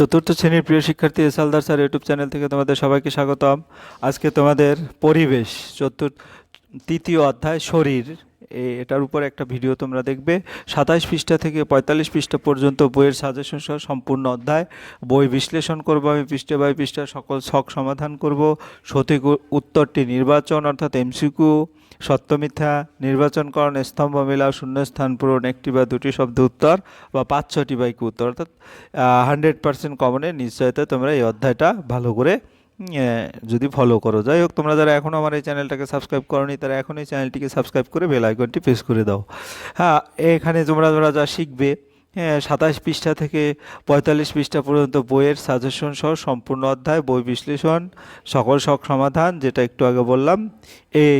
চতুর্থ শ্রেণির প্রিয় শিক্ষার্থী S Haldar sir YouTube channel থেকে তোমাদের সবাইকে স্বাগতম। আজকে তোমাদের পরিবেশ, চতুর্থ, তৃতীয় অধ্যায় শরীর এটার উপর একটা ভিডিও তোমরা দেখবে। সাতাশ পৃষ্ঠা থেকে পঁয়তাল্লিশ পৃষ্ঠা পর্যন্ত বইয়ের সাজেশন সহ সম্পূর্ণ অধ্যায়। বই বিশ্লেষণ করব আমি পৃষ্ঠা বাই পৃষ্ঠা, সকল শখ সমাধান করব। সঠিক উত্তরটি নির্বাচন, অর্থাৎ এমসিকিউ সত্য মিথ্যা নির্বাচনকরণ, স্তম্ভ মেলাও, শূন্যস্থান পূরণ, একটি বা দুটি শব্দ উত্তর বা পাঁচ ছটি বাইক উত্তর। অর্থাৎ হান্ড্রেড পার্সেন্ট কমনের নিশ্চয়তা তোমরা এই অধ্যায়টা ভালো করে যদি ফলো করো। যাই হোক, তোমরা যারা এখনও আমার এই চ্যানেলটাকে সাবস্ক্রাইব করনি, তারা এখন এই চ্যানেলটিকে সাবস্ক্রাইব করে বেল আইকনটি প্রেস করে দাও। হ্যাঁ এখানে তোমরা তোমরা যা শিখবে হ্যাঁ সাতাশ পৃষ্ঠা থেকে পঁয়তাল্লিশ পৃষ্ঠা পর্যন্ত বইয়ের সাজেশন সহ সম্পূর্ণ অধ্যায়, বই বিশ্লেষণ, সকল শখ সমাধান, যেটা একটু আগে বললাম, এই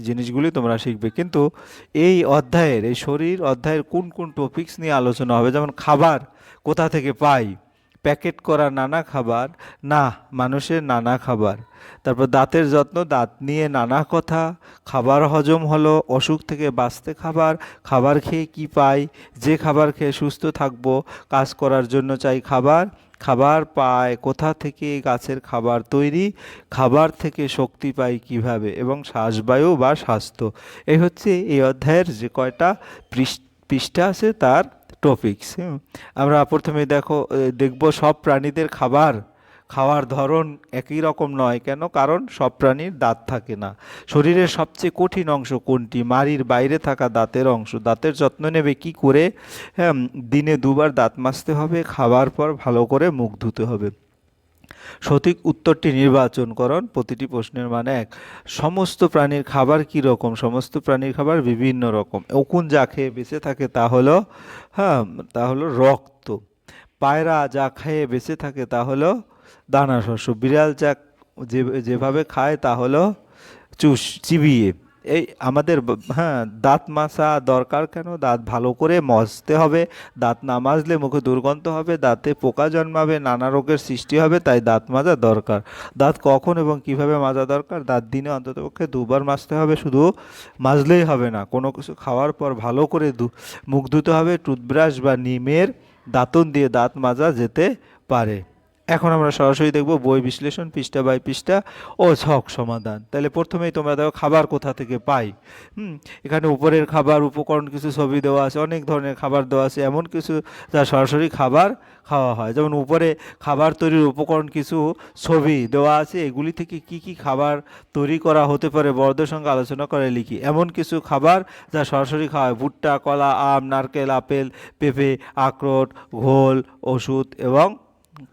জিনিসগুলি তোমরা শিখবে। কিন্তু এই অধ্যায়ের, এই শরীর অধ্যায়ের কোন কোন টপিকস নিয়ে আলোচনা হবে? যেমন খাবার কোথা থেকে পাই? প্যাকেট করা নানা খাবার, না, মানুষের নানা খাবার। তারপর দাঁতের যত্ন, দাঁত নিয়ে নানা কথা। খাবার হজম হলো, অসুখ থেকে বাঁচতে খাবার খাবার খেয়ে কি পাই? যে খাবার খেয়ে সুস্থ থাকব, কাজ করার জন্য চাই খাবার। খাবার পায়, কোথা থেকে গাছের খাবার তৈরি, খাবার থেকে শক্তি পায় কীভাবে, এবং শ্বাসবায়ু বা স্বাস্থ্য। এই হচ্ছে এই অধ্যায়ের যে কয়টা পৃষ্ঠা আছে তার টপিকস আমরা প্রথমে দেখো দেখব সব প্রাণীদের খাবার। খাওয়ার ধরন একই রকম নয়। কেন? কারণ সব প্রাণীর দাঁত থাকে না। শরীরের সবচেয়ে কঠিন অংশ কোনটি? মাড়ির বাইরে থাকা দাঁতের অংশ। দাঁতের যত্ন নেবে কি করে? হ্যাঁ দিনে দুবার দাঁত মাজতে হবে খাবার পর ভালো করে মুখ ধুতে হবে। সঠিক উত্তরটি নির্বাচন করুন প্রতিটি প্রশ্নের মানে এক। সমস্ত প্রাণীর খাবার কি রকম? সমস্ত প্রাণীর খাবার বিভিন্ন রকম। ওকুন যা খেয়ে বেঁচে থাকে তা হলো হ্যাঁ তা হলো রক্ত। পায়রা যা খেয়ে বেঁচে থাকে তা হলো দানা শস্য। বিড়াল যা যে, যেভাবে খায় তা হলো চুষ চিবিয়ে। এই আমাদের হ্যাঁ দাঁত মাসা দরকার কেন? দাঁত ভালো করে মাজতে হবে। দাঁত না মাজলে মুখে দুর্গন্ধ হবে, দাঁতে পোকা জন্মাবে, নানা রোগের সৃষ্টি হবে, তাই দাঁত মাজা দরকার। দাঁত কখন এবং কীভাবে মাজা দরকার? দাঁত দিনে অন্ততপক্ষে দুবার মাজতে হবে, শুধু মাজলেই হবে না। কোনো কিছু খাওয়ার পর ভালো করে মুখ ধুতে হবে, টুথব্রাশ বা নিমের দাঁতন দিয়ে দাঁত মাজা যেতে পারে। এখন আমরা সরাসরি দেখব বই বিশ্লেষণ পৃষ্ঠা বাই পৃষ্ঠা ও ছক সমাধান। তাহলে প্রথমেই তোমরা দেখো খাবার কোথা থেকে পাই। হুম, এখানে উপরের খাবার, উপকরণ কিছু ছবি দেওয়া আছে, অনেক ধরনের খাবার দেওয়া আছে, এমন কিছু যা সরাসরি খাবার খাওয়া হয়। যেমন উপরে খাবার তৈরির উপকরণ কিছু ছবি দেওয়া আছে, এগুলি থেকে কি কি খাবার তৈরি করা হতে পারে বড়দের সঙ্গে আলোচনা করে লিখি। এমন কিছু খাবার যা সরাসরি খাওয়া হয়, ভুট্টা, কলা, আম, নারকেল, আপেল, পেঁপে, আখরোট, ঘোল, ওষুধ এবং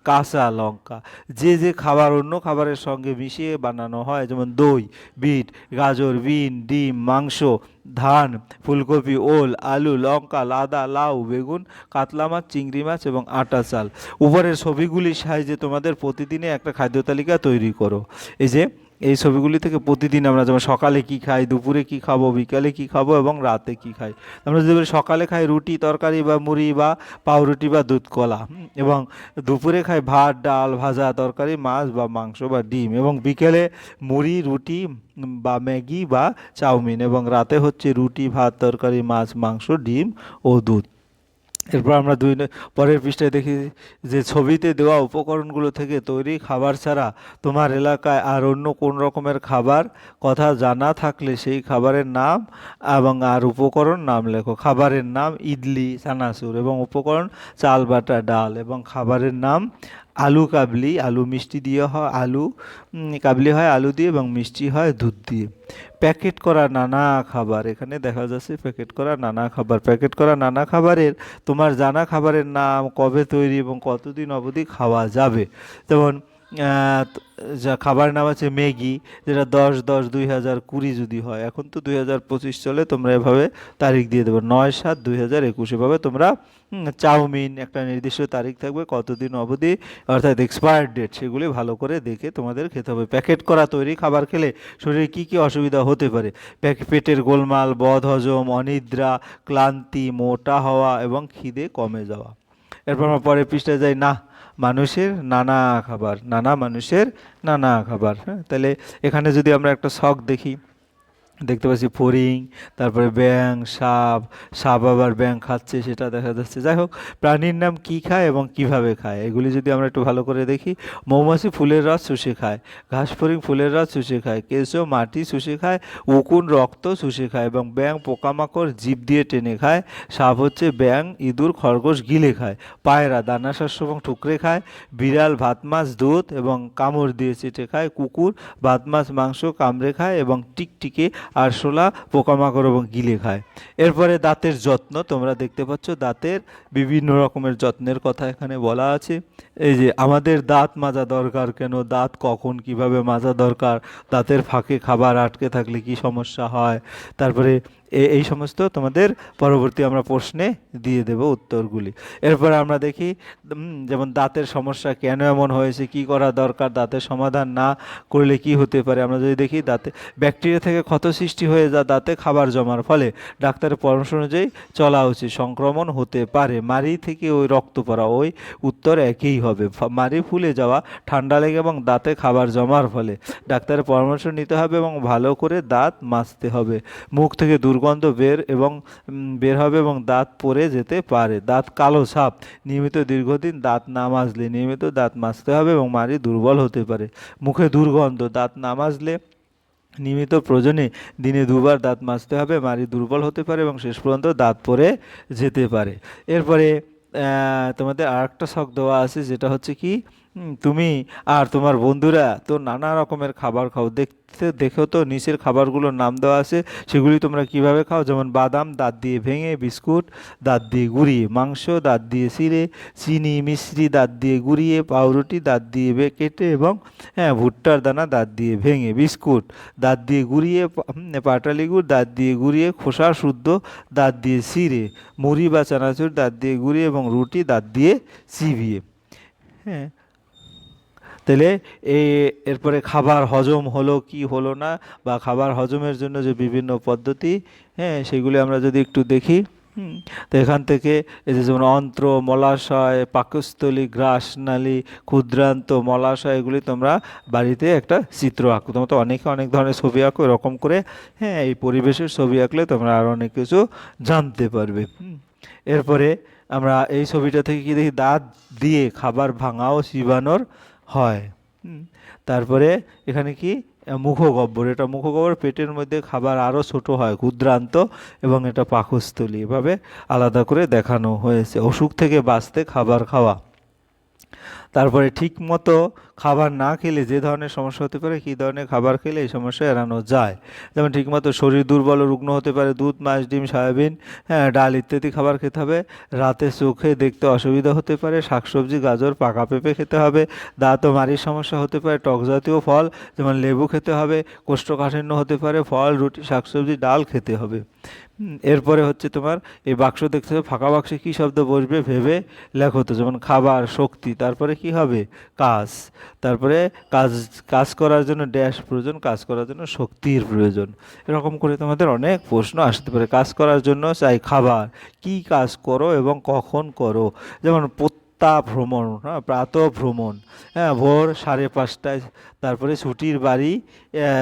কাঁচা লঙ্কা। যে যে খাবার অন্য খাবারের সঙ্গে মিশিয়ে বানানো হয়, যেমন দই, বিট, গাজর, বিন, ডিম, মাংস, ধান, ফুলকপি, ওল, আলু, লঙ্কা, লাদা, লাউ, বেগুন, কাতলা মাছ, চিংড়ি মাছ এবং আটা চাল। উপরের ছবিগুলির সাহায্যে তোমাদের প্রতিদিনে একটা খাদ্য তালিকা তৈরি করো। এই যে এই ছবিগুলি থেকে প্রতিদিন আমরা যেমন সকালে কি খাই, দুপুরে কি খাব, বিকালে কি খাব এবং রাতে কি খাই। আমরা যদি সকালে খাই রুটি, তরকারি বা মুড়ি বা পাউরুটি বা দুধ কলা এবং দুপুরে খাই ভাত, ডাল, ভাজা, তরকারি, মাছ বা মাংস বা ডিম এবং বিকেলে মুড়ি, রুটি বা ম্যাগি বা চাউমিন এবং রাতে হচ্ছে রুটি, ভাত, তরকারি, মাছ, মাংস, ডিম ও দুধ। এরপর আমরা দুই পরের পৃষ্ঠায় দেখি যে ছবিতে দেওয়া উপকরণগুলো থেকে তৈরি খাবার ছাড়া তোমার এলাকায় আর অন্য কোন রকমের খাবার কথা জানা থাকলে সেই খাবারের নাম এবং আর উপকরণ নাম লেখো। খাবারের নাম ইডলি সানাসুর এবং উপকরণ চাল, বাটা, ডাল এবং খাবারের নাম আলু কাবলি, আলু মিষ্টি দিয়ে হয় আলু কাবলি হয় আলু দিয়ে এবং মিষ্টি হয় দুধ দিয়ে। প্যাকেট করা নানা খাবার, এখানে দেখা যাচ্ছে প্যাকেট করা নানা খাবার। প্যাকেট করা নানা খাবারের, তোমার জানা খাবারের নাম কবে তৈরি এবং কতদিন অবধি খাওয়া যাবে? যেমন যা খাবার নাম আছে ম্যাগি, যেটা দশ দশ, দুই হাজার কুড়ি যদি হয়, এখন তো দুই হাজার পঁচিশ চলে, তোমরা এভাবে তারিখ দিয়ে দেবে। নয় সাত দুই হাজার একুশ, এভাবে তোমরা চাউমিন একটা নির্দিষ্ট তারিখ থাকবে, কতদিন অবধি, অর্থাৎ এক্সপায়ার ডেট সেগুলি ভালো করে দেখে তোমাদের খেতে হবে। প্যাকেট করা তৈরি খাবার খেলে শরীরে কি কি অসুবিধা হতে পারে? পেটের গোলমাল, বদ হজম, অনিদ্রা, ক্লান্তি, মোটা হওয়া এবং খিদে কমে যাওয়া। এরপর আমরা পরের পৃষ্ঠায় যাই। না মানুষের নানা খাবার, নানা মানুষের নানা খাবার। হ্যাঁ তাহলে এখানে যদি আমরা একটা শখ দেখি দেখতে পাচ্ছি ফড়িং তারপরে ব্যাং, সাপ সাপ আবার ব্যাং খাচ্ছে, সেটা দেখা যাচ্ছে। যাই হোক, প্রাণীর নাম কি খায় এবং কীভাবে খায়? এগুলি যদি আমরা একটু ভালো করে দেখি, মৌমাছি ফুলের রস শুষে খায়, ঘাস ফড়িং ফুলের রস শুষে খায়, কেঁচো মাটি শুষে খায়, উকুন রক্ত শুষে খায় এবং ব্যাং পোকামাকড় জীব দিয়ে টেনে খায়, সাপ হচ্ছে ব্যাং, ইঁদুর, খরগোশ গিলে খায়, পায়রা, দানা শস্য এবং টুকরে খায়, বিড়াল ভাত মাছ দুধ এবং কামড় দিয়ে চেটে খায়, কুকুর ভাত মাছ মাংস কামড়ে খায় এবং টিকটিকে আরশোলা পোকামাকড় এবং গিলে খায়। এরপরে দাঁতের যত্ন, তোমরা দেখতে পাচ্ছ দাঁতের বিভিন্ন রকমের যত্নের কথা এখানে বলা আছে। এই যে, আমাদের দাঁত মাজা দরকার কেন? দাঁত কখন কীভাবে মাজা দরকার? দাঁতের ফাঁকে খাবার আটকে থাকলে কি সমস্যা হয়? তারপরে এই সমস্ত তোমাদের পরবর্তী আমরা প্রশ্নে দিয়ে দেব উত্তরগুলি। এরপর আমরা দেখি যেমন দাঁতের সমস্যা কেন এমন হয়েছে, কি করা দরকার, দাঁতের সমাধান না করলে কি হতে পারে? আমরা যদি দেখি, দাঁতে, ব্যাকটেরিয়া থেকে ক্ষত সৃষ্টি হয়ে যা দাঁতে খাবার জমার ফলে ডাক্তারের পরামর্শ অনুযায়ী চলা উচিত। সংক্রমণ হতে পারে। মারি থেকে ওই রক্ত পড়া, ওই উত্তর একই হবে। মারি ফুলে যাওয়া, ঠান্ডা লেগে এবং দাঁতে খাবার জমার ফলে। ডাক্তারের পরামর্শ নিতে হবে এবং ভালো করে দাঁত মাজতে হবে। মুখ থেকে দুর্গন্ধ বের এবং বের হবে এবং দাঁত পরে যেতে পারে। দাঁত কালো সাপ, নিয়মিত দীর্ঘদিন দাঁত না মাজলে নিয়মিত দাঁত মাজতে হবে এবং মারি দুর্বল হতে পারে। মুখে দুর্গন্ধ, দাঁত না মাজলে নিয়মিত প্রয়োজনে দিনে দুবার দাঁত মাজতে হবে মারি দুর্বল হতে পারে এবং শেষ পর্যন্ত দাঁত পরে যেতে পারে। এরপরে তোমাদের আর একটা শখ দেওয়া আছে, যেটা হচ্ছে কি? তুমি আর তোমার বন্ধুরা তো নানা রকমের খাবার খাও দেখতে দেখো তো নিচের খাবারগুলোর নাম দেওয়া আছে সেগুলি তোমরা কীভাবে খাও যেমন বাদাম দাঁত দিয়ে ভেঙে বিস্কুট দাঁত দিয়ে গুঁড়িয়ে মাংস দাঁত দিয়ে চিড়ে চিনি মিশ্রি দাঁত দিয়ে গুঁড়িয়ে পাউরুটি দাঁত দিয়ে কেটে এবং হ্যাঁ ভুট্টার দানা দাঁত দিয়ে ভেঙে বিস্কুট দাঁত দিয়ে গুঁড়িয়ে পাটালি গুড় দাঁত দিয়ে গুঁড়িয়ে খোসা শুদ্ধ দাঁত দিয়ে চিড়ে মুড়ি বা চানাচুর দাঁত দিয়ে গুঁড়িয়ে এবং রুটি দাঁত দিয়ে চিবিয়ে হ্যাঁ তাহলে এই এরপরে খাবার হজম হলো কি হলো না, বা খাবার হজমের জন্য যে বিভিন্ন পদ্ধতি হ্যাঁ সেগুলি আমরা যদি একটু দেখি তো এখান থেকে এই যে যেমন অন্ত্র, মলাশয়, পাকস্থলী, গ্রাসনালী, ক্ষুদ্রান্ত, মলাশয়, এগুলি তোমরা বাড়িতে একটা চিত্র আঁকো। তোমরা তো অনেকে অনেক ধরনের ছবি আঁকো, এরকম করে হ্যাঁ এই পরিবেশের ছবি আঁকলে তোমরা আরও অনেক কিছু জানতে পারবে। এরপরে আমরা এই ছবিটা থেকে কি দেখি? দাঁত দিয়ে খাবার ভাঙা ও চিবানোর হয়। তারপরে এখানে কি? মুখগব্বর। মুখগহ্বর এটা মুখগহ্বর পেটের মধ্যে খাবার আরও ছোট হয় ক্ষুদ্রান্ত এবং এটা পাকস্থলী। এভাবে আলাদা করে দেখানো হয়েছে। অসুখ থেকে বাঁচতে খাবার খাওয়া। তারপরে ঠিক মতো খাবার না খেলে যে ধরনের সমস্যা হতে পারে, কী ধরনের খাবার খেলে এই সমস্যা এড়ানো যায়। যেমন ঠিকমতো শরীর দুর্বল রুগ্ন হতে পারে, দুধ, মাছ, ডিম, সয়াবিন হ্যাঁ ডাল ইত্যাদি খাবার খেতে হবে। রাতে চোখে দেখতে অসুবিধা হতে পারে, শাকসবজি, গাজর, পাকা পেঁপে খেতে হবে। দাঁত ও মারির সমস্যা হতে পারে, টক জাতীয় ফল, যেমন লেবু খেতে হবে, কোষ্ঠকাঠিন্য হতে পারে, ফল, রুটি, শাকসবজি, ডাল খেতে হবে। এরপরে হচ্ছে তোমার এই বাক্স দেখতে হবে, ফাঁকা বাক্সে কী শব্দ বসবে ভেবে লেখো তো, যেমন খাবার, শক্তি, তারপরে কি হবে? কাজ। তারপরে কাজ কাজ করার জন্য ড্যাশ প্রয়োজন, কাজ করার জন্য শক্তির প্রয়োজন। এরকম করে তোমাদের অনেক প্রশ্ন আসতে পারে। কাজ করার জন্য চাই খাবার। কি কাজ করো এবং কখন করো? যেমন প্রত্যা ভ্রমণ হ্যাঁ প্রাত ভ্রমণ হ্যাঁ ভোর সাড়ে পাঁচটায় তারপরে ছুটির বাড়ি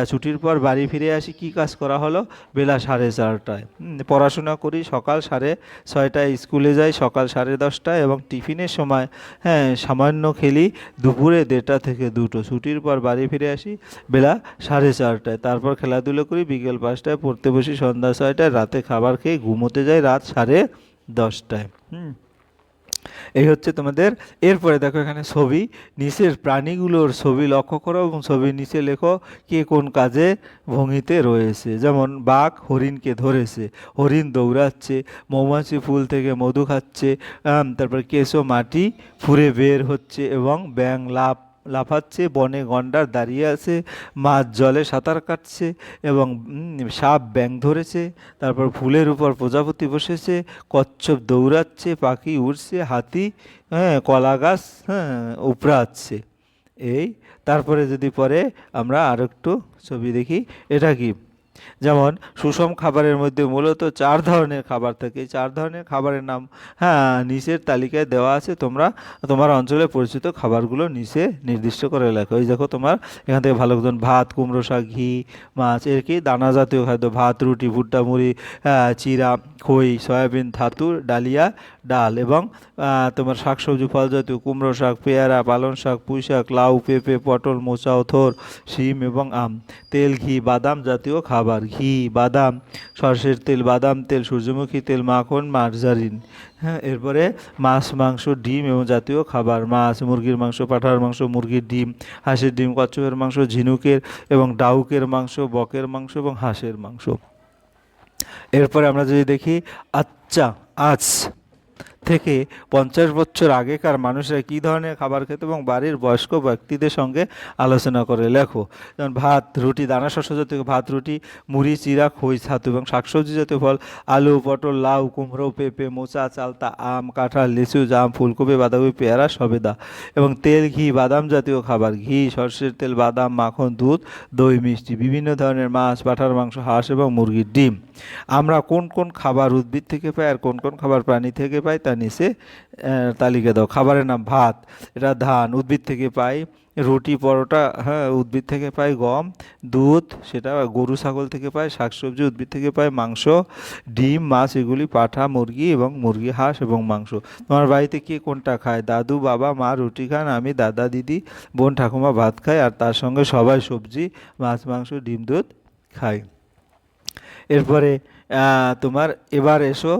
ছুটির পর বাড়ি ফিরে আসি, কি কাজ করা হলো? বেলা সাড়ে চারটায়। পড়াশোনা করি, সকাল সাড়ে ছয়টায় স্কুলে যাই, সকাল সাড়ে দশটায় এবং টিফিনের সময় হ্যাঁ সামান্য খেলি দুপুরে দেড়টা থেকে দুটো। ছুটির পর বাড়ি ফিরে আসি, বেলা সাড়ে চারটায়। তারপর খেলাধুলো করি, বিকেল পাঁচটায় পড়তে বসি, সন্ধ্যা ছয়টায়, রাতে খাবার খেয়ে ঘুমোতে যাই, রাত সাড়ে দশটায়। হুম এই হচ্ছে তোমাদের, এরপরে দেখো এখানে ছবি, নিচের প্রাণীগুলোর ছবি লক্ষ্য করো এবং ছবির নিচে লেখো কে কোন কাজে ভঙ্গিতে রয়েছে। যেমন বাঘ হরিণকে ধরেছে, হরিণ দৌড়াচ্ছে, মৌমাছি ফুল থেকে মধু খাচ্ছে তারপর কেঁচো মাটি ফুরে বের হচ্ছে এবং ব্যাং লাফ লাফাচ্ছে, বনে গন্ডার দাঁড়িয়ে আছে, মাছ জলে সাঁতার কাটছে এবং সাপ ব্যাং ধরেছে, তারপর ফুলের উপর প্রজাপতি বসেছে, কচ্ছপ দৌড়াচ্ছে, পাখি উড়ছে, হাতি হ্যাঁ কলা গাছ হ্যাঁ উপড়াচ্ছে। এই, তারপরে যদি পরে আমরা আরেকটু ছবি দেখি, এটা কি? যেমন সুষম খাবারের মধ্যে মূলত চার ধরনের খাবার থাকে। চার ধরনের খাবারের নাম হ্যাঁ নিচের তালিকায় দেওয়া আছে। তোমরা তোমার অঞ্চলে পরিচিত খাবারগুলো নিচে নির্দিষ্ট করে লেখো। ওই দেখো তোমার এখান থেকে ভালো মতন ভাত, কুমড়ো শাক, ঘি, মাছ, এর কি? দানা জাতীয় খাদ্য, ভাত, রুটি, ভুট্টা, মুড়ি চিরা, খই, সয়াবিন, ধাতু, ডালিয়া ডাল এবং তোমার শাকসবজি ফল জাতীয় কুমড়ো শাক, পেয়ারা, পালং শাক, পুঁই শাক, লাউ, পেঁপে, পটল, মোচা থোর শিম এবং আম। তেল, ঘি, বাদাম জাতীয় খাবার। ঘি, বাদাম, সরষের তেল, বাদাম তেল, সূর্যমুখী তেল, মাখন, মার্জারিন। হ্যাঁ এরপরে মাছ, মাংস, ডিম এবং জাতীয় খাবার। মাছ, মুরগির মাংস, পাঠার মাংস, মুরগির ডিম, হাঁসের ডিম, কচ্ছপের মাংস, ঝিনুকের এবং ডাউকের মাংস, বকের মাংস এবং হাঁসের মাংস। এরপরে আমরা যদি দেখি আচ্ছা আজ থেকে পঞ্চাশ বছর আগেকার মানুষরা কী ধরনের খাবার খেত এবং বাড়ির বয়স্ক ব্যক্তিদের সঙ্গে আলোচনা করে? লেখো। যেমন ভাত, রুটি, দানা শস্য জাতীয় ভাত, রুটি, মুড়ি চিরা খই ছাতু এবং শাকসবজি জাতীয় ফল, আলু, পটল, লাউ, কুমড়ো, পেঁপে, মোচা, চালতা, আম, কাঁঠাল, লিচু, জাম, ফুলকপি, বাঁধাকপি, পেয়ারা, সবেদা এবং তেল, ঘি, বাদাম জাতীয় খাবার। ঘি, সর্ষের তেল, বাদাম, মাখন, দুধ, দই, মিষ্টি, বিভিন্ন ধরনের মাছ, পাঠার মাংস, হাঁস এবং মুরগির ডিম। আমরা কোন কোন খাবার উদ্ভিদ থেকে পাই আর কোন কোন খাবার প্রাণী থেকে পাই তা নিচে তালিকা দাও। খাবারের নাম ভাত, এটা ধান, উদ্ভিদ থেকে পাই রুটি, পরোটা হ্যাঁ উদ্ভিদ থেকে পাই গম, দুধ, সেটা গরু, ছাগল থেকে পাই শাকসবজি, উদ্ভিদ থেকে পাই মাংস, ডিম, মাছ, এগুলি পাঠা, মুরগি এবং মুরগি, হাঁস এবং মাংস। তোমার বাড়িতে কে কোনটা খায়? দাদু, বাবা, মা, রুটি খান, আমি, দাদা, দিদি, বোন, ঠাকুমা ভাত খায় আর তার সঙ্গে সবাই সবজি, মাছ, মাংস, ডিম, দুধ খায়। এরপরে তোমার এবার এসো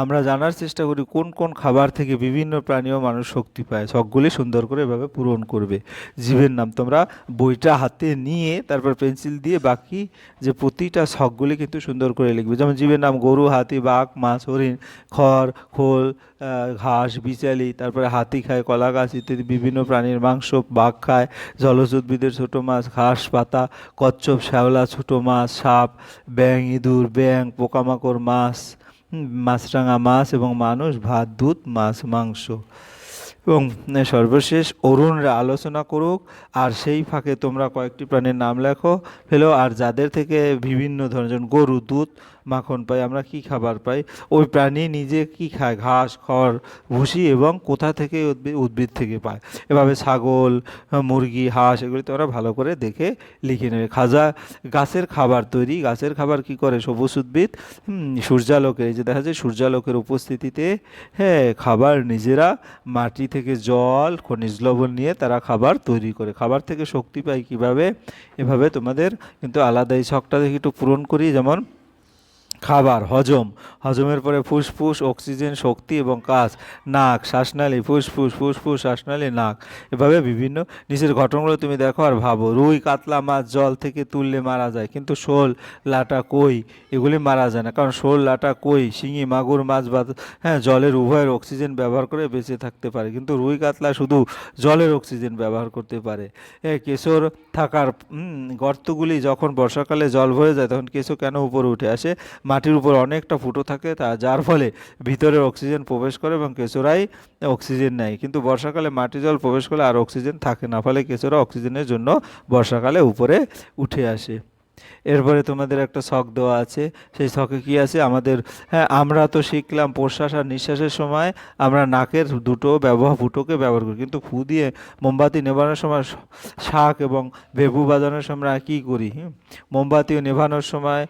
আমরা জানার চেষ্টা করি কোন কোন খাবার থেকে বিভিন্ন প্রাণী ও মানুষ শক্তি পায়। সবগুলি সুন্দর করে এভাবে পূরণ করবে। জীবের নাম তোমরা বইটা হাতে নিয়ে তারপর পেন্সিল দিয়ে বাকি যে প্রতিটা শখগুলি কিন্তু সুন্দর করে লিখবে। যেমন জীবের নাম গরু, হাতি, বাঘ, মাছ, হরিণ, খড়, খোল ঘাস, বিচালি, তারপরে হাতি খায় কলা গাছ ইত্যাদি বিভিন্ন প্রাণীর মাংস, বাঘ খায়, জলজ উদ্ভিদের ছোটো মাছ, ঘাস, পাতা, কচ্ছপ, শ্যাওলা, ছোটো মাছ, সাপ ব্যাং ইঁদুর ব্যাং পোকামাকড়, মাছ মাছরাঙা মাছ এবং মানুষ ভাত, দুধ, মাছ, মাংস। এবং সর্বশেষ অরুণরা আলোচনা করুক, আর সেই ফাঁকে তোমরা কয়েকটি প্রাণীর নাম লেখো, ফেলো, আর যাদের থেকে বিভিন্ন ধরনের গরু, দুধ মাখন পাই, আমরা কি খাবার পাই? ওই প্রাণী নিজে কি খায়? ঘাস, খড়, ভুসি এবং কোথা থেকে উদ্ভিদ থেকে পায়? এভাবে ছাগল, মুরগি, হাঁস এগুলি তোমরা ভালো করে দেখে লিখে নেবে। খাজা, গাছের খাবার তৈরি। গাছের খাবার কি করে? সবুজ উদ্ভিদ? সূর্যালোকের। যে দেখা যায় সূর্যালোকের উপস্থিতিতে হ্যাঁ খাবার নিজেরা মাটি থেকে জল, খনিজ লবণ নিয়ে তারা খাবার তৈরি করে। খাবার থেকে শক্তি পায় কীভাবে? এভাবে তোমাদের কিন্তু আলাদা এই দেখি একটু পূরণ করি। যেমন খাবার, হজম। হজমের পরে ফুসফুস, অক্সিজেন, শক্তি এবং কাজ। নাক, শ্বাসনালী, ফুসফুস ফুসফুস, শ্বাসনালী, নাক। এভাবে বিভিন্ন নিচের ঘটনাগুলো তুমি দেখো আর ভাবো। রুই, কাতলা, মাছ, জল থেকে তুললে মারা যায়। কিন্তু শোল, লাটা, কই, এগুলি মারা যায় না। কারণ শোল, লাটা, কই, শিঙি, মাগুর, মাছ বা হ্যাঁ জলের উভয়ের অক্সিজেন ব্যবহার করে বেঁচে থাকতে পারে। কিন্তু রুই, কাতলা শুধু জলের অক্সিজেন ব্যবহার করতে পারে। কেশর থাকার গর্তগুলি যখন বর্ষাকালে জল ভরে যায়, তখন কেঁচো কেন উপরে উঠে আসে? মাটির উপর অনেকটা ফুটো থাকে, তা যার ফলে ভিতরে অক্সিজেন প্রবেশ করে এবং কেঁচোরাই অক্সিজেন নেয়। কিন্তু বর্ষাকালে মাটি জল প্রবেশ করলে আর অক্সিজেন থাকে না, ফলে কেঁচোরা অক্সিজেনের জন্য বর্ষাকালে উপরে উঠে আসে। এরপরে তোমাদের একটা শখ দেওয়া আছে, সেই শখে কি আছে? আমাদের হ্যাঁ আমরা তো শিখলাম প্রশ্বাস আর নিঃশ্বাসের সময় আমরা নাকের দুটো ব্যবহার ফুটোকে ব্যবহার করি। কিন্তু ফু দিয়ে মোমবাতি নেভানোর সময় শাক এবং ভেপু বাজানোর সময় কী করি? হুম? মোমবাতি নেভানোর সময়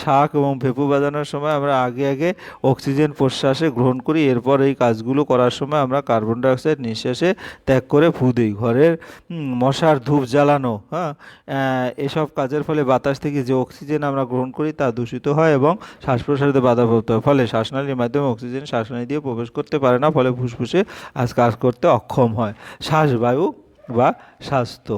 শাক এবং ভেপু বাজানোর সময় আমরা আগে আগে অক্সিজেন প্রশ্বাসে গ্রহণ করি। এরপর এই কাজগুলো করার সময় আমরা কার্বন ডাইঅক্সাইড নিঃশ্বাসে ত্যাগ করে ফু দিই। ঘরের মশার ধূপ জ্বালানো হ্যাঁ এসব কাজের ফলে বাতাস থেকে যে অক্সিজেন আমরা গ্রহণ করি তা দূষিত হয় এবং শ্বাস প্রশ্বাসে বাধাপ্রাপ্ত হয়, ফলে শ্বাসনালীর মাধ্যমে অক্সিজেন শ্বাসনালী দিয়ে প্রবেশ করতে পারে না, ফলে ফুসফুসে আজ কাজ করতে অক্ষম হয়। শ্বাসবায়ু বা স্বাস্থ্য।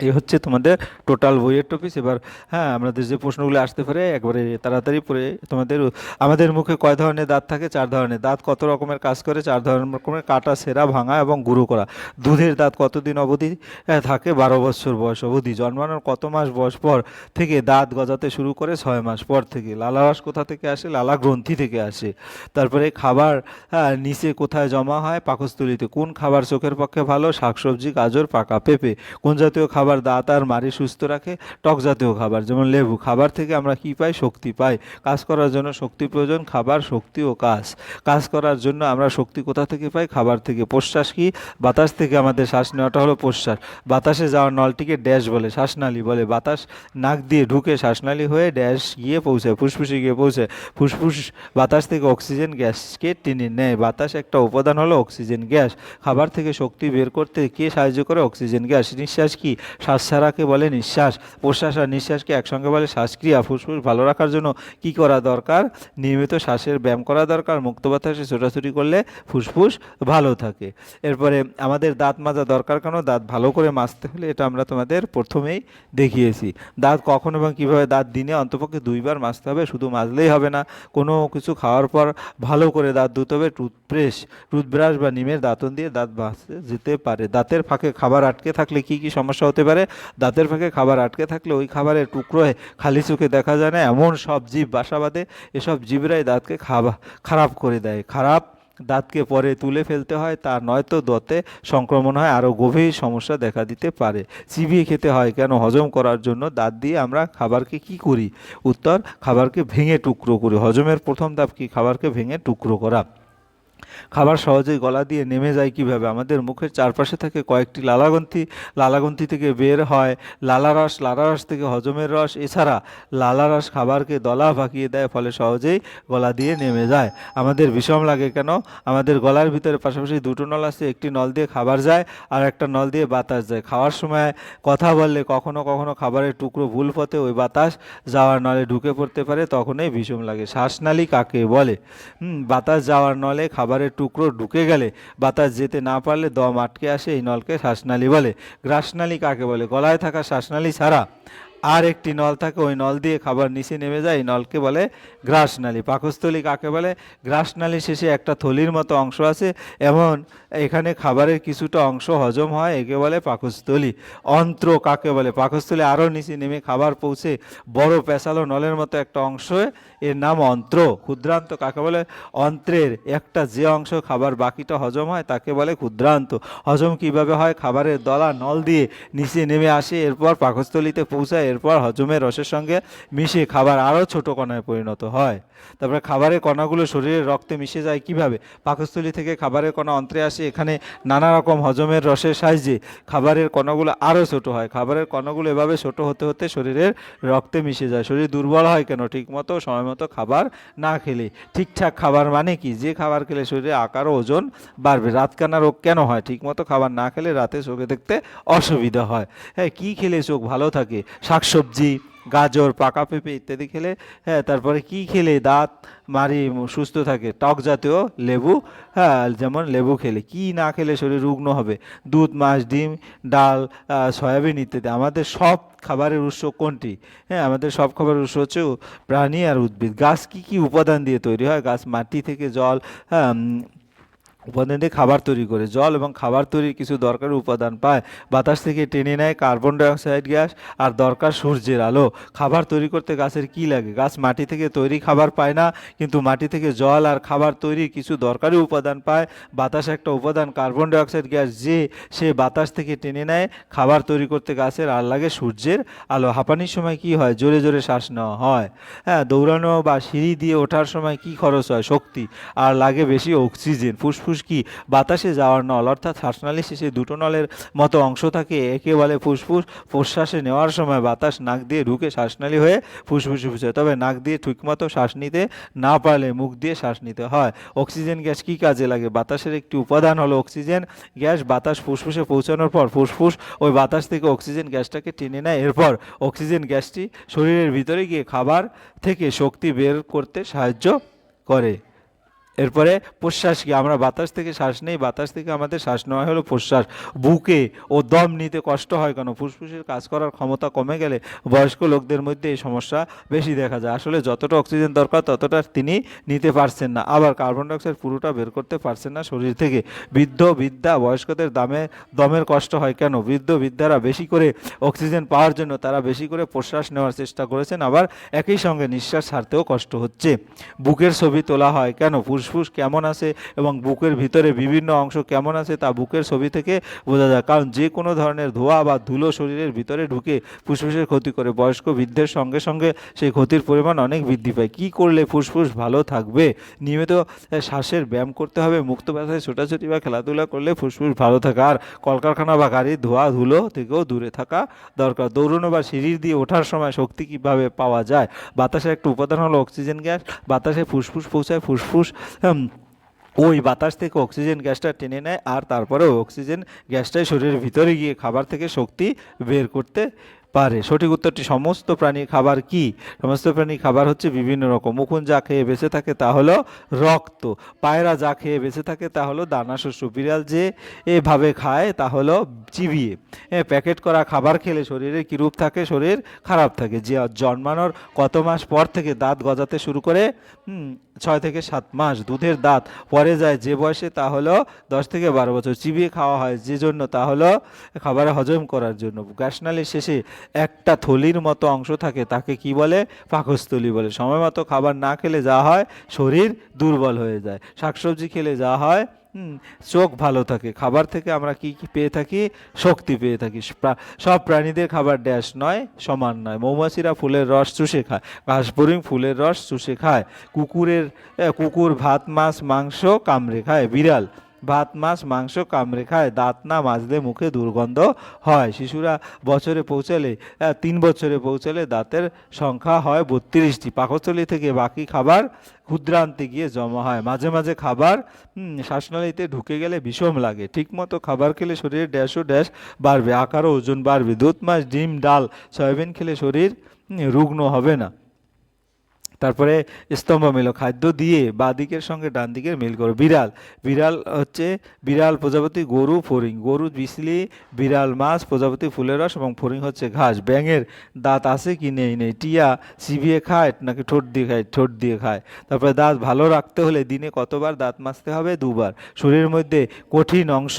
এই হচ্ছে তোমাদের টোটাল বইয়ের টপিস এবার হ্যাঁ আমাদের যে প্রশ্নগুলো আসতে পারে একবারে তাড়াতাড়ি পড়ে তোমাদের আমাদের মুখে কয় ধরনের দাঁত থাকে? চার ধরনের দাঁত। কত রকমের কাজ করে? চার ধরনের রকমের কাটা সেরা ভাঙা এবং গুঁড়ো করা। দুধের দাঁত কতদিন অবধি থাকে? বারো বছর বয়স অবধি। জন্মানোর কত মাস বয়স পর থেকে দাঁত গজাতে শুরু করে ছয় মাস পর থেকে? লালারস কোথা থেকে আসে? লালা গ্রন্থি থেকে আসে। তারপরে খাবার হ্যাঁ, নিচে কোথায় জমা হয়? পাকস্থলিতে। কোন খাবার চোখের পক্ষে ভালো? শাকসবজি গাজর পাকা পেঁপে। কোন জাতীয় খাবার খাবার দাঁত আর মারি সুস্থ রাখে, টক জাতীয় খাবার, যেমন লেবু। খাবার থেকে আমরা কি পাই? শক্তি পাই। কাজ করার জন্য শক্তি প্রয়োজন, খাবার, শক্তি ও কাজ। কাজ করার জন্য আমরা শক্তি কোথা থেকে পাই? খাবার থেকে। প্রশ্বাস কি? বাতাস থেকে আমাদের শ্বাস নেওয়াটা হলো প্রশ্বাস। বাতাসে যাওয়ার নলটিকে ড্যাশ বলে, শ্বাসনালী বলে। বাতাস নাক দিয়ে ঢুকে শ্বাসনালী হয়ে ড্যাশ গিয়ে পৌঁছায় ফুসফুসে গিয়ে পৌঁছায় ফুসফুস বাতাস থেকে অক্সিজেন গ্যাসকে টেনে নেয়। বাতাস একটা উপাদান হলো অক্সিজেন গ্যাস। খাবার থেকে শক্তি বের করতে কে সাহায্য করে? Oxygen gas. নিঃশ্বাস কি? শ্বাস ছাড়াকে বলে নিঃশ্বাস। প্রশ্বাস আর নিঃশ্বাসকে একসঙ্গে বলে শ্বাসক্রিয়া। ফুসফুস ভালো রাখার জন্য কি করা দরকার? নিয়মিত শ্বাসের ব্যায়াম করা দরকার। মুক্ত বাতাসে ছোটাছুটি করলে ফুসফুস ভালো থাকে। এরপরে আমাদের দাঁত মাজা দরকার কেন? দাঁত ভালো করে মাজতে হলে এটা আমরা তোমাদের প্রথমেই দেখিয়েছি। দাঁত কখন এবং কীভাবে দাঁত দিনে? অন্তপক্ষে দুইবার মাজতে হবে। শুধু মাজলেই হবে না, কোনো কিছু খাওয়ার পর ভালো করে দাঁত ধুতে হবে। টুথব্রাশ টুথব্রাশ বা নিমের দাঁতন দিয়ে দাঁত মাজতে যেতে পারে। দাঁতের ফাঁকে খাবার আটকে থাকলে কি কি সমস্যা হতে পারে, দাঁতের ফাঁকে খাবার আটকে থাকলে ওই খাবারের টুকরোয় খালি চোখে দেখা যায় না। এমন সব জীব বাসা বাঁধে, এসব জীবরাই দাঁতকে খাবা, খারাপ করে দেয়। খারাপ দাঁতকে পরে তুলে ফেলতে হয়, তা নয়তো দাঁতে সংক্রমণ হয়, আরও গভীর সমস্যা দেখা দিতে পারে। চিবিয়ে খেতে হয় কেন? হজম করার জন্য দাঁত দিয়ে আমরা খাবারকে কি করি? উত্তর, খাবারকে ভেঙে টুকরো করি। হজমের প্রথম ধাপ কি? খাবারকে ভেঙে টুকরো করা। খাবার সহজেই গলা দিয়ে নেমে যায় কীভাবে? আমাদের মুখের চারপাশে থাকে কয়েকটি লালাগ্রন্থি লালাগ্রন্থি থেকে বের হয় লালারস লালারস থেকে হজমের রস। এছাড়া লালারস খাবারকে দলা ভাকিয়ে দেয়, ফলে সহজেই গলা দিয়ে নেমে যায়। আমাদের বিষম লাগে কেন? আমাদের গলার ভিতরে পাশাপাশি দুটো নল আছে, একটি নল দিয়ে খাবার যায় আর একটা নল দিয়ে বাতাস যায়। খাওয়ার সময় কথা বললে কখনো কখনো খাবারের টুকরো ভুল পথে ওই বাতাস যাওয়ার নলে ঢুকে পড়তে পারে, তখনই বিষম লাগে। শ্বাসনালী কাকে বলে? বাতাস যাওয়ার নলে খাবারের টুকরো ঢুকে গেলে বাতাস যেতে না পারলে দম আটকে আসে, এই নলকে শ্বাসনালী বলে। গ্রাসনালী কাকে বলে? গলায় থাকা শ্বাসনালী ছাড়া। আর একটি নল থাকে, ওই নল দিয়ে খাবার নিচে নেমে যায়। নলকে বলে গ্রাসনালী। পাকস্থলী কাকে বলে? গ্রাসনালী শেষে একটা থলির মতো অংশ আছে। এমন, এখানে খাবারের কিছুটা অংশ হজম হয়, একে বলে পাকস্থলী। অন্ত্র কাকে বলে? পাকস্থলী আরও নিচে নেমে খাবার পৌঁছে বড় পেঁচালো নলের মতো একটা অংশ, এর নাম অন্ত্র। ক্ষুদ্রান্ত কাকে বলে? অন্ত্রের একটা যে অংশ খাবার বাকিটা হজম হয়, তাকে বলে ক্ষুদ্রান্ত। হজম কীভাবে হয়? খাবারের দলা নল দিয়ে নিচে নেমে আসে, এরপর পাকস্থলীতে পৌঁছায়। এরপর হজমের রসের সঙ্গে মিশে খাবার আরও ছোট কণায় পরিণত হয়। তারপরে খাবারের কণাগুলো শরীরের রক্তে মিশে যায় কীভাবে? পাকস্থলী থেকে খাবারের কণা অন্ত্রে আসে। এখানে নানা রকম হজমের রসের সাহায্যে খাবারের কণাগুলো আরও ছোট হয়। খাবারের কণাগুলো এভাবে ছোট হতে হতে শরীরের রক্তে মিশে যায়। শরীর দুর্বল হয় কেন? ঠিকমতো সময় মতো খাবার না খেলে। ঠিকঠাক খাবার মানে কি? যে খাবার খেলে শরীরে আকার ওজন বাড়বে। রাতকানা রোগ কেন হয়? ঠিকমতো খাবার না খেলে রাতে চোখে দেখতে অসুবিধা হয়। হ্যাঁ কী খেলে চোখ ভালো থাকে? শাকসবজি, গাজর, পাকা পেঁপে ইত্যাদি খেলে হ্যাঁ তারপরে কি খেলে? দাঁত মারি সুস্থ থাকে, টক জাতীয় লেবু হ্যাঁ যেমন লেবু খেলে। কি না খেলে শরীর রুগ্ন হবে? দুধ, মাছ, ডিম, ডাল সয়াবিন ইত্যাদি। আমাদের সব খাবারের উৎস কোনটি? হ্যাঁ আমাদের সব খাবারের উৎস হচ্ছে প্রাণী আর উদ্ভিদ। গাছ কি কি উপাদান দিয়ে তৈরি হয়? গাছ মাটি থেকে জল হ্যাঁ উপাদান দিয়ে খাবার তৈরি করে। জল এবং খাবার তৈরির কিছু দরকারি উপাদান পায়। বাতাস থেকে টেনে নেয় কার্বন ডাইঅক্সাইড গ্যাস আর দরকার সূর্যের আলো। খাবার তৈরি করতে গাছের কি লাগে? গাছ মাটি থেকে তৈরি খাবার পায় না, কিন্তু মাটি থেকে জল আর খাবার তৈরির কিছু দরকারি উপাদান পায়। বাতাস একটা উপাদান কার্বন ডাইঅক্সাইড গ্যাস যে, সে বাতাস থেকে টেনে নেয়। খাবার তৈরি করতে গাছের আর লাগে সূর্যের আলো। হাঁপানির সময় কি হয়? জোরে জোরে শ্বাস নেওয়া হয়। হ্যাঁ দৌড়ানো বা সিঁড়ি দিয়ে ওঠার সময় কি খরচ হয়? শক্তি। আর লাগে বেশি অক্সিজেন। ফুসফুস কি বাতাসে যাওয়ার নল, অর্থাৎ শ্বাসনালী শেষে দুটো নলের মতো অংশ থাকে, একে বলে ফুসফুস, প্রশ্বাসে নেওয়ার সময় বাতাস নাক দিয়ে ঢুকে শ্বাসনালী হয়ে ফুসফুসে ফুসে, তবে নাক দিয়ে ঠিকমতো শ্বাস নিতে না পারলে মুখ দিয়ে শ্বাস নিতে হয়। অক্সিজেন গ্যাস কি কাজে লাগে? বাতাসের একটি উপাদান হলো অক্সিজেন গ্যাস, বাতাস ফুসফুসে পৌঁছানোর পর ফুসফুস ওই বাতাস থেকে অক্সিজেন গ্যাসটাকে টেনে নেয়। এরপর অক্সিজেন গ্যাসটি শরীরের ভিতরে গিয়ে খাবার থেকে শক্তি বের করতে সাহায্য করে। এরপরে প্রশ্বাস কি? আমরা বাতাস থেকে শ্বাস নেই, বাতাস থেকে আমাদের শ্বাস নেওয়া হলো প্রশ্বাস। বুকে ও দম নিতে কষ্ট হয় কেন? ফুসফুসের কাজ করার ক্ষমতা কমে গেলে বয়স্ক লোকদের মধ্যে এই সমস্যা বেশি দেখা যায়। আসলে যতটা অক্সিজেন দরকার, ততটা তিনি নিতে পারছেন না। আবার কার্বন ডাইঅক্সাইড পুরোটা বের করতে পারছেন না শরীর থেকে। বৃদ্ধ বৃদ্ধা বয়স্কদের দামে দমের কষ্ট হয় কেন? বৃদ্ধ বৃদ্ধারা বেশি করে অক্সিজেন পাওয়ার জন্য তারা বেশি করে প্রশ্বাস নেওয়ার চেষ্টা করেছেন। আবার একই সঙ্গে নিঃশ্বাস ছাড়তেও কষ্ট হচ্ছে। বুকের ছবি তোলা হয় কেন? ফুস ফুসফুস কেমন আছে এবং বুকের ভিতরে বিভিন্ন অংশ কেমন আছে তা বুকের ছবি থেকে বোঝা যায়। কারণ যে কোনো ধরনের ধোঁয়া বা ধুলো শরীরের ভিতরে ঢুকে ফুসফুসের ক্ষতি করে। বয়স্ক বৃদ্ধের সঙ্গে সঙ্গে সেই ক্ষতির পরিমাণ অনেক বৃদ্ধি পায়। কী করলে ফুসফুস ভালো থাকবে? নিয়মিত শ্বাসের ব্যায়াম করতে হবে, মুক্ত ব্যথায় ছোটাছুটি বা খেলাধুলা করলে ফুসফুস ভালো থাকে। আর কলকারখানা বা গাড়ির ধোঁয়া, ধুলো থেকেও দূরে থাকা দরকার। দৌড়ানো বা সিঁড়ি দিয়ে ওঠার সময় শক্তি কীভাবে পাওয়া যায়? বাতাসের একটা উপাদান হলো অক্সিজেন গ্যাস। বাতাসে ফুসফুস পৌঁছায়, ফুসফুস ওই বাতাস থেকে অক্সিজেন গ্যাসটা টেনে নেয় আর তারপরে অক্সিজেন গ্যাসটাই শরীরের ভিতরে গিয়ে খাবার থেকে শক্তি বের করতে পারে। সঠিক উত্তরটি সমস্ত প্রাণীর খাবার কি? সমস্ত প্রাণীর খাবার হচ্ছে বিভিন্ন রকম। মুকুন যা খেয়ে বেঁচে থাকে তা হলো রক্ত। পায়রা যা খেয়ে বেঁচে থাকে তা হলো দানা শস্য। বিড়াল যে এভাবে খায় তা হলো চিবিয়ে। এ, প্যাকেট করা খাবার খেলে শরীরে কীরূপ থাকে? শরীর খারাপ থাকে। যে জন্মানোর কত মাস পর থেকে দাঁত গজাতে শুরু করে ছয় থেকে সাত মাস দুধের দাঁত পরে যায় যে বয়সে তা হলো দশ থেকে বারো বছর। চিবিয়ে খাওয়া হয় যে জন্য তা হলো খাবার হজম করার জন্য। গ্যাসনালীর শেষে একটা থলির মতো অংশ থাকে, তাকে কি বলে? পাকস্থলী বলে। সময় মতো খাবার না খেলে যা হয়, শরীর দুর্বল হয়ে যায়। শাকসবজি খেলে যা হয় চোখ ভালো থাকে। খাবার থেকে আমরা কি কি পেয়ে থাকি? শক্তি পেয়ে থাকি। সব প্রাণীদের খাবার ড্যাশ নয়, সমান নয়। মৌমাছিরা ফুলের রস চুষে খায়। ঘাসফড়িং ফুলের রস চুষে খায়। কুকুরের কুকুর, ভাত, মাছ, মাংস কামড়ে খায়। বিড়াল ভাত, মাছ, মাংস, কামড়ে খায়, দাঁত না মাজলে মুখে দুর্গন্ধ হয়। শিশুরা বছরে পৌঁছালে তিন বছরে পৌঁছালে দাঁতের সংখ্যা হয় বত্রিশটি। পাকস্থলী থেকে বাকি খাবার ক্ষুদ্রান্তে গিয়ে জমা হয়। মাঝে মাঝে খাবার শ্বাসনালীতে ঢুকে গেলে বিষম লাগে। ঠিকমতো খাবার খেলে শরীরে ড্যাশ ও ড্যাশ বাড়বে, আকারও ওজন বাড়বে। দুধ, মাছ, ডিম, ডাল, সয়াবিন খেলে শরীর রুগ্ন হবে না। তারপরে স্তম্ভ মিল খাদ্য দিয়ে বাঁ দিকের সঙ্গে ডান দিকের মিল করো। বিড়াল বিড়াল হচ্ছে বিড়াল প্রজাপতি, গরু, ফড়িং। গরু বিসলি বিড়াল, মাছ, প্রজাপতি, ফুলের রস এবং ফড়িং হচ্ছে ঘাস। ব্যাঙের দাঁত আছে কি নেই? নেই। টিয়া চিবিয়ে খায় নাকি ঠোঁট দিয়ে খায়? ঠোঁট দিয়ে খায়। তারপরে দাঁত ভালো রাখতে হলে দিনে কতবার দাঁত মাজতে হবে? দুবার। শরীরের মধ্যে কঠিন অংশ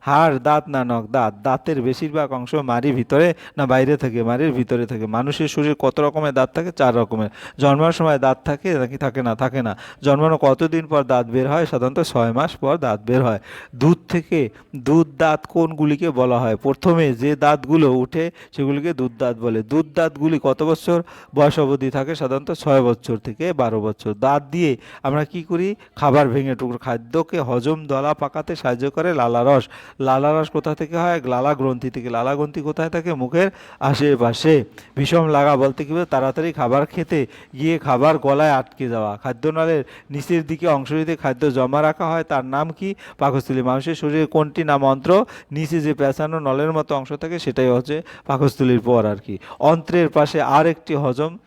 হাড়, দাঁত না নখ, দাঁত। দাঁতের বেশিরভাগ অংশ মাড়ির ভিতরে না বাইরে থাকে? মারির ভিতরে থাকে। মানুষের শরীরে কত রকমের দাঁত থাকে? চার রকমের। জন্মানোর সময় দাঁত থাকে, নাকি থাকে না? থাকে না। জন্মানো কতদিন পর দাঁত বের হয়? সাধারণত ছয় মাস পর দাঁত বের হয়। দুধ থেকে দুধ দাঁত কোনগুলিকে বলা হয়? প্রথমে যে দাঁতগুলো উঠে সেগুলিকে দুধ দাঁত বলে। দুধ দাঁতগুলি কত বছর বয়স অবধি থাকে? সাধারণত ছয় বছর থেকে বারো বছর। দাঁত দিয়ে আমরা কি করি? খাবার ভেঙে টুকরো খাদ্যকে হজম দলা পাকাতে সাহায্য করে লালা রস। লালা রস কোথা থেকে হয়? লালা গ্রন্থি থেকে। লালা গ্রন্থি কোথায় থাকে? মুখের আশেপাশে। বিষম লাগা বলতে কি তাড়াতাড়ি খাবার খেতে গিয়ে খাবার গলায় আটকে যাওয়া। খাদ্যনালের নিচের দিকে অংশ অংশটিতে খাদ্য জমা রাখা হয়। তার নাম কি? পাকস্থলী। মানুষের শরীরে কোনটি নাম অন্ত্র নিচে যে পেঁচানো নলের মতো অংশ থাকে, সেটাই হচ্ছে পাকস্থলীর পর আর কি। অন্ত্রের পাশে আর একটি হজম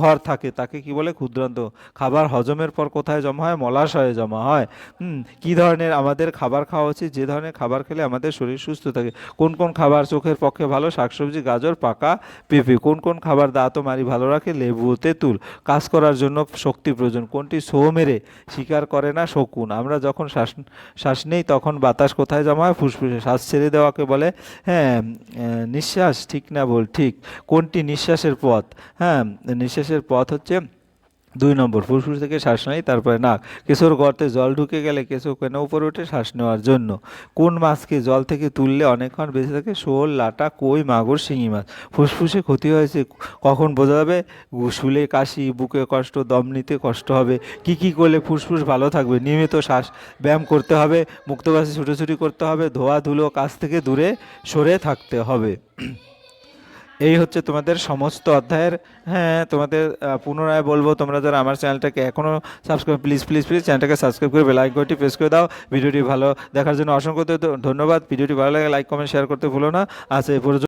ঘর থাকে, তাকে কি বলে ক্ষুদ্রান্ত? খাবার হজমের পর কোথায় জমা হয়? মলাশয়ে জমা হয়। কী ধরনের আমাদের খাবার খাওয়া উচিত? যে ধরনের খাবার খেলে আমাদের শরীর সুস্থ থাকে। কোন কোন খাবার চোখের পক্ষে ভালো? শাকসবজি, গাজর, পাকা, পেঁপে। কোন কোন খাবার দাঁত মারি ভালো রাখে? লেবু তেঁতুল। কাজ করার জন্য শক্তি প্রয়োজন। কোনটি সো মেরে? শিকার করে না শকুন? আমরা যখন শ্বাস শ্বাস নেই, তখন বাতাস কোথায় জমা হয়? ফুসফুসে। শ্বাস ছেড়ে দেওয়াকে বলে হ্যাঁ নিঃশ্বাস। ঠিক না বল? ঠিক। কোনটি নিঃশ্বাসের পথ? হ্যাঁ নিঃশ্বাসের পথ হচ্ছে দুই নম্বর, ফুসফুস থেকে শ্বাস নেয় তারপরে নাক। কেশোর গর্তে জল ঢুকে গেলে কেঁচো কেন উপরে ওঠে শ্বাস নেওয়ার জন্য? কোন মাছকে জল থেকে তুললে অনেকক্ষণ বেঁচে থাকে? শোল, লাটা, কই, মাগুর, শিঙি মাছ। ফুসফুসে ক্ষতি হয়েছে, কখন বোঝা যাবে? শুলে কাশি, বুকে কষ্ট, দম নিতে কষ্ট হবে। কি কি করলে ফুসফুস ভালো থাকবে? নিয়মিত শ্বাস ব্যায়াম করতে হবে, মুক্তবাসে ছুটোছুটি করতে হবে, ধোয়া, ধুলো, কাছ থেকে দূরে সরে থাকতে হবে। এই হচ্ছে তোমাদের সমস্ত অধ্যায়ের হ্যাঁ তোমাদের পুনরায় বলব, তোমরা যারা আমার চ্যানেলটাকে এখনও সাবস্ক্রাইব প্লিজ প্লিজ প্লিজ চ্যানেলটাকে সাবস্ক্রাইব করে লাইক করে প্রেস করে দাও। ভিডিওটি ভালো দেখার জন্য অসংখ্য ধন্যবাদ। ভিডিওটি ভালো লাগে লাইক কমেন্ট শেয়ার করতে ভুলো না। আজ এই পর্যন্ত